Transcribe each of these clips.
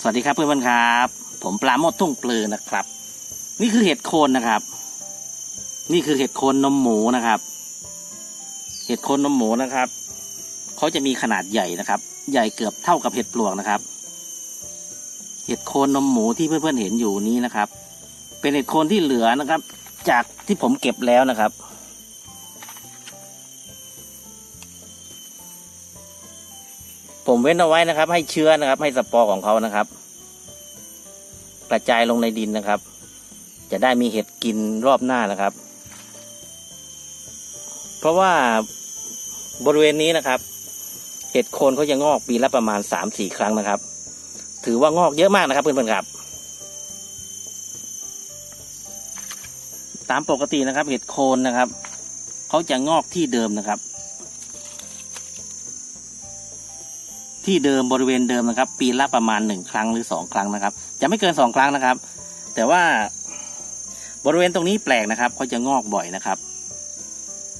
สวัสดีครับเพื่อนๆครับ ผมปลาโมดทุ่งปลือนะครับ นี่คือเห็ดโคนนะครับ นี่คือเห็ดโคนนมหมูนะครับ เห็ดโคนนมหมูนะครับเขาจะมีขนาดใหญ่นะครับ ใหญ่เกือบเท่ากับเห็ดปลวกนะครับ เห็ดโคนนมหมูที่เพื่อนๆเห็นอยู่นี้นะครับ เป็นเห็ดโคนที่เหลือนะครับ จากที่ผมเก็บแล้วนะครับ ผมเว้นเอาไว้นะครับ ให้เชื้อนะครับ ให้สปอร์ของเขานะครับ กระจายลงในดินนะครับ จะได้มีเห็ดกินรอบหน้านะครับ เพราะว่าบริเวณนี้นะครับ เห็ดโคนเขาจะงอกปีละประมาณสามสี่ครั้งนะครับ ถือว่างอกเยอะมากนะครับเพื่อนๆครับ ตามปกตินะครับ เห็ดโคนนะครับเขาจะงอกที่เดิมนะครับ ที่เดิมบริเวณเดิมนะครับ ปีละประมาณหนึ่งครั้งหรือสองครั้งนะครับ จะไม่เกินสองครั้งนะครับ แต่ว่าบริเวณตรงนี้แปลกนะครับเขาจะงอกบ่อยนะครับ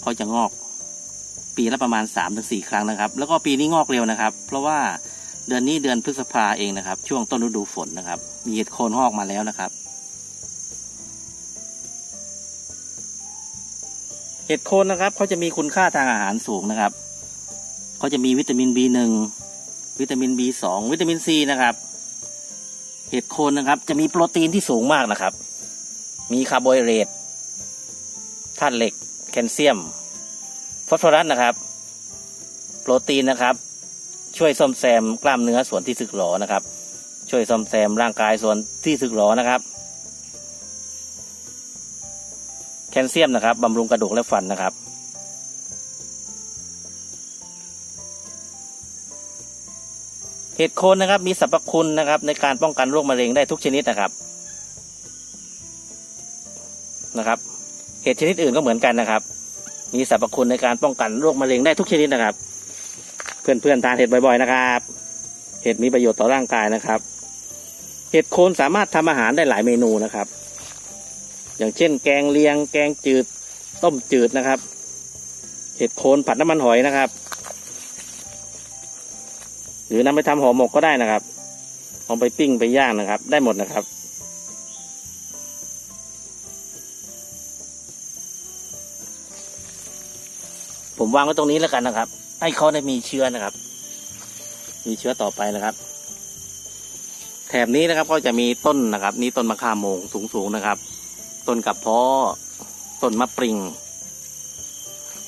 เขาจะงอก ปีละประมาณสามถึงสี่ครั้งนะครับ แล้วก็ปีนี้งอกเร็วนะครับ เพราะว่าเดือนนี้เดือนพฤษภาเองนะครับ ช่วงต้นฤดูฝนนะครับ มีเห็ดโคนงอกมาแล้วนะครับ เห็ดโคนนะครับเขาจะมีคุณค่าทางอาหารสูงนะครับเขาจะมีวิตามิน B1 วิตามิน B2 วิตามิน C นะครับ เห็ดโคนนะครับ จะมีโปรตีนที่สูงมากนะครับ มีคาร์โบไฮเดรตธาตุเหล็ก แคลเซียม ฟอสฟอรัสนะครับ โปรตีนนะครับ ช่วยซ่อมแซมกล้ามเนื้อส่วนที่สึกหรอนะครับ ช่วยซ่อมแซมร่างกายส่วนที่สึกหรอนะครับ แคลเซียมนะครับบำรุงกระดูกและฟันนะครับ เห็ดโคนนะครับมีสรรพคุณนะครับในการป้องกันโรคมะเร็งได้ทุกชนิดนะครับนะครับ เห็ดชนิดอื่นก็เหมือนกันนะครับ มีสรรพคุณในการป้องกันโรคมะเร็งได้ทุกชนิดนะครับ เพื่อนๆทานเห็ดบ่อยๆนะครับ เห็ดมีประโยชน์ต่อร่างกายนะครับ เห็ดโคนสามารถทำอาหารได้หลายเมนูนะครับ อย่างเช่น แกงเลียง แกงจืด ต้มจืดนะครับ เห็ดโคนผัดน้ำมันหอยนะครับ หรือนำไปทำห่อหมกก็ได้นะครับเอาไปปิ้งไปย่างนะครับ ได้หมดนะครับ ผมวางไว้ตรงนี้แล้วกันนะครับ ให้เขาได้มีเชื้อนะครับ มีเชื้อต่อไปนะครับ แถบนี้นะครับก็จะมีต้นนะครับ นี่ต้นมะข่าโมงสูงๆนะครับ ต้นกับเพาะต้นมะปริง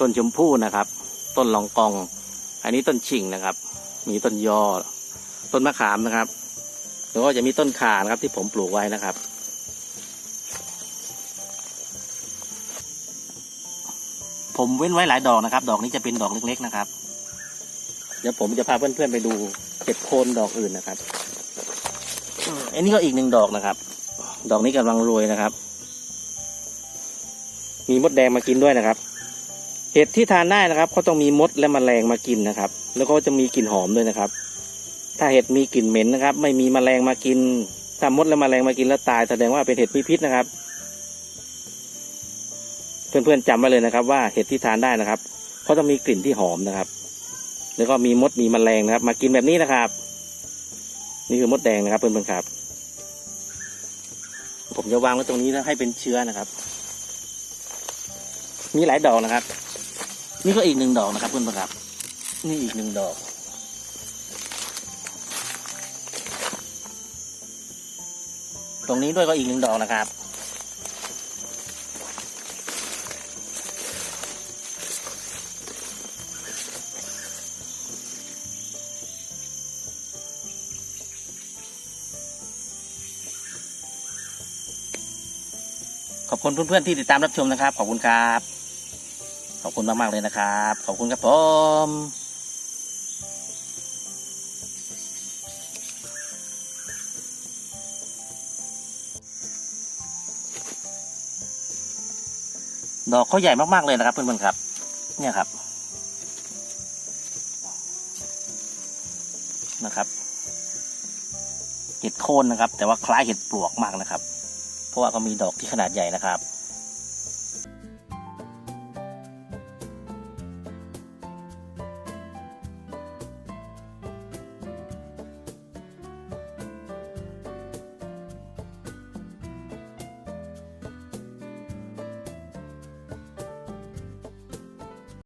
ต้นชมพู่นะครับ ต้นลองกอง อันนี้ต้นชิงนะครับ มีต้นยอ ต้นมะขามนะครับ แล้วก็จะมีต้นข่านะครับ ที่ผมปลูกไว้นะครับ ผมเว้นไว้หลายดอกนะครับ ดอกนี้จะเป็นดอกเล็ก ๆนะครับ เดี๋ยวผมจะพาเพื่อนๆไปดูเห็ดโคนดอกอื่นนะครับอันนี้ก็อีกหนึ่งดอกนะครับ ดอกนี้กำลังรวยนะครับ มีมดแดงมากินด้วยนะครับ เห็ดที่ทานได้นะครับเขาต้องมีมดและแมลงมากินนะครับ แล้วก็จะมีกลิ่นหอมด้วยนะครับ ถ้าเห็ดมีกลิ่นเหม็นนะครับ ไม่มีแมลงมากินถ้ามดและแมลงมากินแล้วตายแสดงว่าเป็นเห็ดมีพิษนะครับ เพื่อนๆจำไว้เลยนะครับ ว่าเห็ดที่ทานได้นะครับเขาต้องมีกลิ่นที่หอมนะครับ แล้วก็มีมดมีแมลงนะครับ มากินแบบนี้นะครับ นี่คือมดแดงนะครับเพื่อนๆครับ ผมจะวางไว้ตรงนี้แล้วให้เป็นเชื้อนะครับ มีหลายดอกนะครับ นี่ก็อีกหนึ่งดอกนะครับเพื่อนๆครับ นี่อีกหนึ่งดอก ตรงนี้ด้วยก็อีกหนึ่งดอกนะครับ ขอบคุณเพื่อนๆที่ติดตามรับชมนะครับ ขอบคุณครับ ขอบคุณมากๆเลยนะครับ ขอบคุณครับผมดอกเขาใหญ่มากๆเลยนะครับเพื่อนๆครับ เนี่ยครับ นะครับ เห็ดโคนนะครับ แต่ว่าคล้ายเห็ดปลวกมากนะครับ เพราะว่าเขามีดอกที่ขนาดใหญ่นะครับ